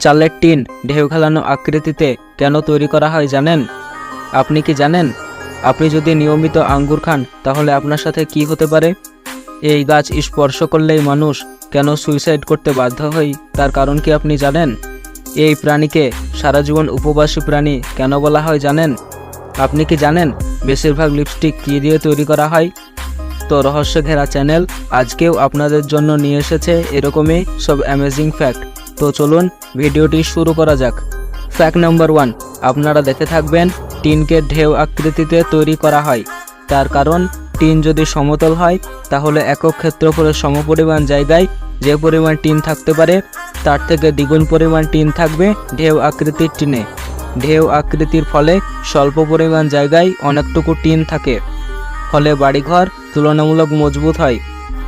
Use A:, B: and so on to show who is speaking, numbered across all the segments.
A: চালের টিন ঢেউ খেলানো আকৃতিতে কেন তৈরি করা হয় জানেন? আপনি কি জানেন? আপনি যদি নিয়মিত আঙ্গুর খান, তাহলে আপনার সাথে কি হতে পারে? এই গাছ স্পর্শ করলেই মানুষ কেন সুইসাইড করতে বাধ্য হয়? তার কারণ কি আপনি জানেন? এই প্রাণীকে সারা জীবন উপবাসী প্রাণী কেন বলা হয় জানেন? আপনি কি জানেন বেশিরভাগ লিপস্টিক কী দিয়ে তৈরি করা হয়? তো রহস্য ঘেরা চ্যানেল আজকেও আপনাদের জন্য নিয়ে এসেছে এরকমই সব অ্যামেজিং ফ্যাক্ট তো চলুন ভিডিওটি শুরু করা যাক। ফ্যাক্ট নাম্বার ওয়ান আপনারা দেখে থাকবেন টিনকে ঢেউ আকৃতিতে তৈরি করা হয়। তার কারণ, টিন যদি সমতল হয়, তাহলে একক ক্ষেত্রফলের সমপরিমাণ জায়গায় যে পরিমাণ টিন থাকতে পারে, তার থেকে দ্বিগুণ পরিমাণ টিন থাকবে ঢেউ আকৃতির টিনে। ঢেউ আকৃতির ফলে স্বল্প পরিমাণ জায়গায় অনেকটুকু টিন থাকে। ফলে বাড়িঘর তুলনামূলক মজবুত হয়।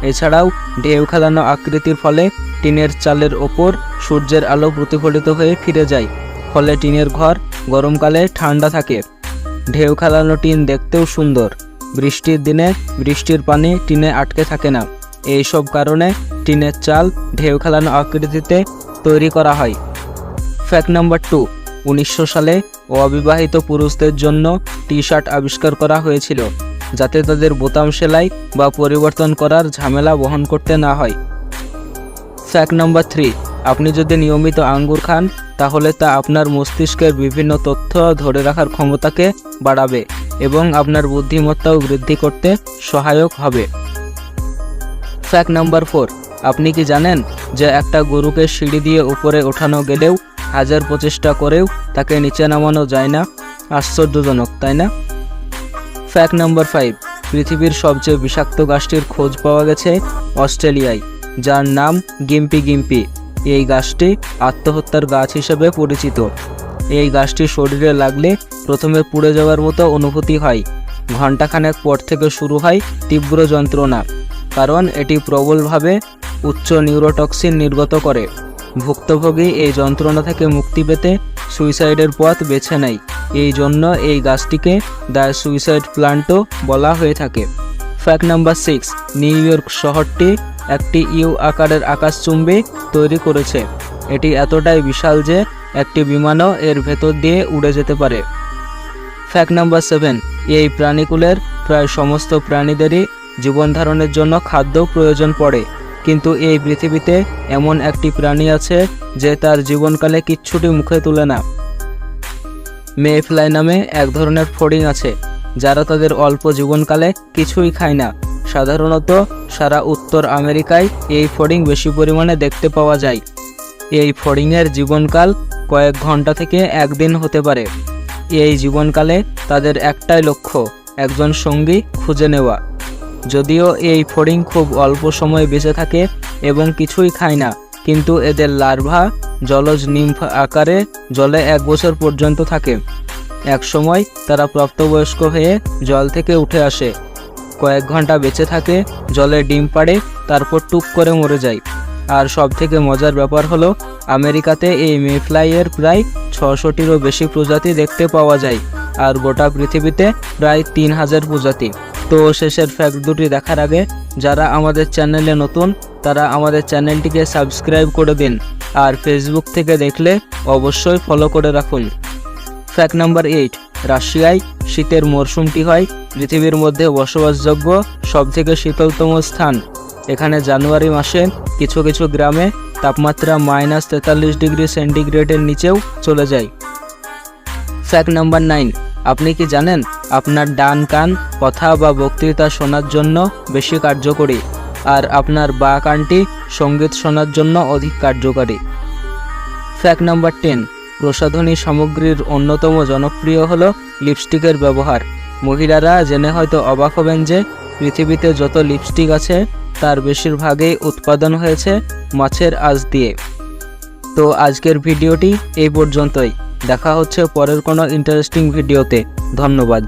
A: এছাড়াও, ঢেউ খেলানো আকৃতির ফলে টিনের চালের ওপর সূর্যের আলো প্রতিফলিত হয়ে ফিরে যায়। ফলে টিনের ঘর গরমকালে ঠান্ডা থাকে। ঢেউ খেলানো টিন দেখতেও সুন্দর। বৃষ্টির দিনে বৃষ্টির পানি টিনে আটকে থাকে না। এই সব কারণে টিনের চাল ঢেউ খেলানো আকৃতিতে তৈরি করা হয়। ফ্যাক্ট নাম্বার টু, উনিশশো সালে অবিবাহিত পুরুষদের জন্য টি শার্ট আবিষ্কার করা হয়েছিল, যাতে তাদের বোতাম সেলাই বা পরিবর্তন করার ঝামেলা বহন করতে না হয়। Fact number three. আপনি যদি নিয়মিত আঙ্গুর খান, তাহলে তা আপনার মস্তিষ্কের বিভিন্ন তথ্য ধরে রাখার ক্ষমতাকে বাড়াবে এবং আপনার বুদ্ধিমত্তাও বৃদ্ধি করতে সহায়ক হবে। ফ্যাক্ট নাম্বার ফোর, আপনি কি জানেন যে একটা গরুকে সিঁড়ি দিয়ে উপরে ওঠানো গেলেও হাজার প্রচেষ্টা করেও তাকে নিচে নামানো যায় না? আশ্চর্যজনক, তাই না? ফ্যাক্ট নাম্বার ফাইভ, পৃথিবীর সবচেয়ে বিষাক্ত গাছটির খোঁজ পাওয়া গেছে অস্ট্রেলিয়ায়। যার নাম গিম্পি গিম্পি। এই গাছটি আত্মহত্যার গাছ হিসেবে পরিচিত। এই গাছটি শরীরে লাগলে প্রথমে পুড়ে যাওয়ার মতো অনুভূতি হয়। ঘণ্টাখানেক পর থেকে শুরু হয় তীব্র যন্ত্রণা, কারণ এটি প্রবলভাবে উচ্চ নিউরোটক্সিন নির্গত করে। ভুক্তভোগী এই যন্ত্রণা থেকে মুক্তি পেতে সুইসাইডের পথ বেছে নেয়। এই জন্য এই গাছটিকে দ্য সুইসাইড প্লান্টও বলা হয়ে থাকে। Fact number six, New York শহরটি একটি ইউ আকারের আকাশচুম্বী তৈরি করেছে। এটি এতটাই বিশাল যে একটি বিমানও এর ভেতর দিয়ে উড়ে যেতে পারে। ফ্যাক্ট নাম্বার সেভেন এই প্রাণীকুলের প্রায় সমস্ত প্রাণীদেরই জীবন ধারণের জন্য খাদ্য প্রয়োজন পড়ে। কিন্তু এই পৃথিবীতে এমন একটি প্রাণী আছে যে তার জীবনকালে কিচ্ছুটি মুখে তুলে না। মেফ্লাই নামে এক ধরনের ফড়িং আছে, যারা তাদের অল্প জীবনকালে কিছুই খায় না। সাধারণত সারা উত্তর আমেরিকায় এই ফড়িং বেশি পরিমাণে দেখতে পাওয়া যায়। এই ফড়িংয়ের জীবনকাল কয়েক ঘণ্টা থেকে একদিন হতে পারে। এই জীবনকালে তাদের একটাই লক্ষ্য, একজন সঙ্গী খুঁজে নেওয়া। যদিও এই ফড়িং খুব অল্প সময় বেঁচে থাকে এবং কিছুই খায় না, কিন্তু এদের লার্ভা, জলজ নিম্ফ আকারে জলে এক বছর পর্যন্ত থাকে। এক সময় তারা প্রাপ্তবয়স্ক হয়ে জল থেকে উঠে আসে। কয়েক ঘণ্টা বেঁচে থাকে, জলে ডিম পাড়ে, তারপর টুক করে মরে যায়। আর সব থেকে মজার ব্যাপার হলো, আমেরিকাতে এই মেফ্লাইয়ের প্রায় ছশোটিরও বেশি প্রজাতি দেখতে পাওয়া যায়, আর গোটা পৃথিবীতে প্রায় তিন হাজার প্রজাতি। তো শেষের ফ্যাক্ট দুটি দেখার আগে, যারা আমাদের চ্যানেলে নতুন, তারা আমাদের চ্যানেলটিকে সাবস্ক্রাইব করে দিন, আর ফেসবুক থেকে দেখলে অবশ্যই ফলো করে রাখুন। ফ্যাক্ট নাম্বার এইট রাশিয়ায় শীতের মরশুমটি হয় পৃথিবীর মধ্যে বসবাসযোগ্য সবথেকে শীতলতম স্থান। এখানে জানুয়ারি মাসে কিছু কিছু গ্রামে তাপমাত্রা মাইনাস তেতাল্লিশ ডিগ্রি সেন্টিগ্রেডের নিচেও চলে যায়। ফ্যাক্ট নাম্বার নাইন আপনি কি জানেন আপনার ডান কান কথা বা বক্তৃতা শোনার জন্য বেশি কার্যকরী আর আপনার বা কানটি সংগীত শোনার জন্য অধিক কার্যকারী? ফ্যাক্ট নাম্বার টেন প্রসাধনী সামগ্রীর অন্যতম জনপ্রিয় হল লিপস্টিকের ব্যবহার। মহিলারা জেনে হয়তো অবাক হবেন যে পৃথিবীতে যত লিপস্টিক আছে, তার বেশিরভাগই উৎপাদন হয়েছে মাছের আজ দিয়ে। তো আজকের ভিডিওটি এই পর্যন্তই। দেখা হচ্ছে পরের কোনো ইন্টারেস্টিং ভিডিওতে ধন্যবাদ।